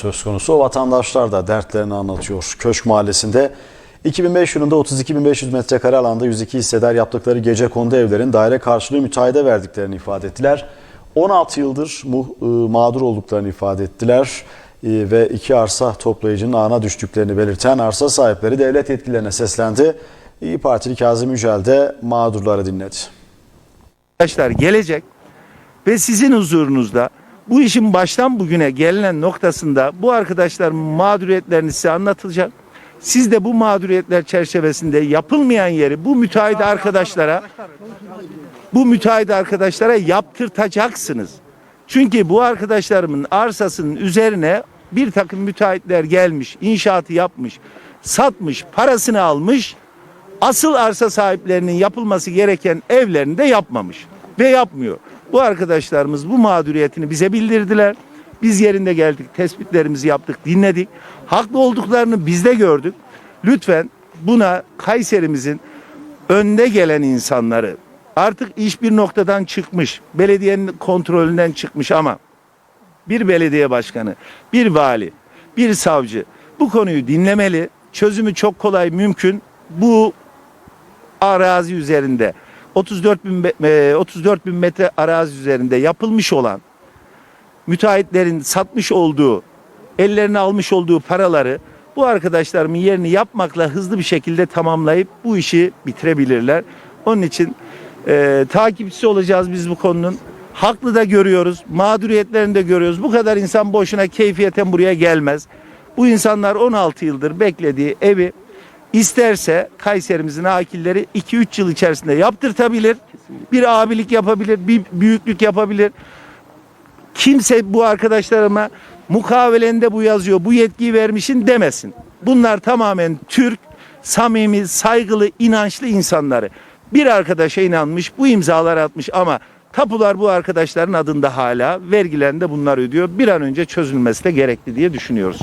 Söz konusu o vatandaşlar da dertlerini anlatıyor. Köşk Mahallesi'nde 2005 yılında 32.500 metrekare alanda 102 hissedar yaptıkları gece kondu evlerin daire karşılığı müteahhide verdiklerini ifade ettiler. 16 yıldır e, mağdur olduklarını ifade ettiler E, ve iki arsa toplayıcının ağına düştüklerini belirten arsa sahipleri devlet yetkililerine seslendi. İyi Partili Kazım Yücel de mağdurları dinledi. arkadaşlar gelecek ve sizin huzurunuzda bu işin baştan bugüne gelinen noktasında bu arkadaşların mağduriyetlerini size anlatılacak. Siz de bu mağduriyetler çerçevesinde yapılmayan yeri bu müteahhit arkadaşlara bu müteahhit arkadaşlara yaptırtacaksınız. Çünkü bu arkadaşlarımın arsasının üzerine bir takım müteahhitler gelmiş, inşaatı yapmış, satmış, parasını almış asıl arsa sahiplerinin yapılması gereken evlerini de yapmamış ve yapmıyor. Bu arkadaşlarımız bu mağduriyetini bize bildirdiler. Biz yerinde geldik, tespitlerimizi yaptık, dinledik. Haklı olduklarını biz de gördük. Lütfen buna Kayserimizin önde gelen insanları artık iş bir noktadan çıkmış, belediyenin kontrolünden çıkmış ama bir belediye başkanı, bir vali, bir savcı bu konuyu dinlemeli. Çözümü çok kolay mümkün. Bu arazi üzerinde 34 bin, be- e, 34 bin metre arazi üzerinde yapılmış olan müteahhitlerin satmış olduğu, ellerine almış olduğu paraları bu arkadaşlarımın yerini yapmakla hızlı bir şekilde tamamlayıp bu işi bitirebilirler. Onun için e, takipçisi olacağız biz bu konunun. Haklı da görüyoruz, mağduriyetlerini de görüyoruz. Bu kadar insan boşuna keyfiyeten buraya gelmez. Bu insanlar 16 yıldır beklediği evi isterse Kayserimizin akilleri 2-3 yıl içerisinde yaptırtabilir. Bir abilik yapabilir, bir büyüklük yapabilir kimse bu arkadaşlarıma mukavelende bu yazıyor, bu yetkiyi vermişin demesin. Bunlar tamamen Türk, samimi, saygılı, inançlı insanları. Bir arkadaşa inanmış, bu imzalar atmış ama tapular bu arkadaşların adında hala, vergilerini de bunlar ödüyor. Bir an önce çözülmesi de gerekli diye düşünüyoruz.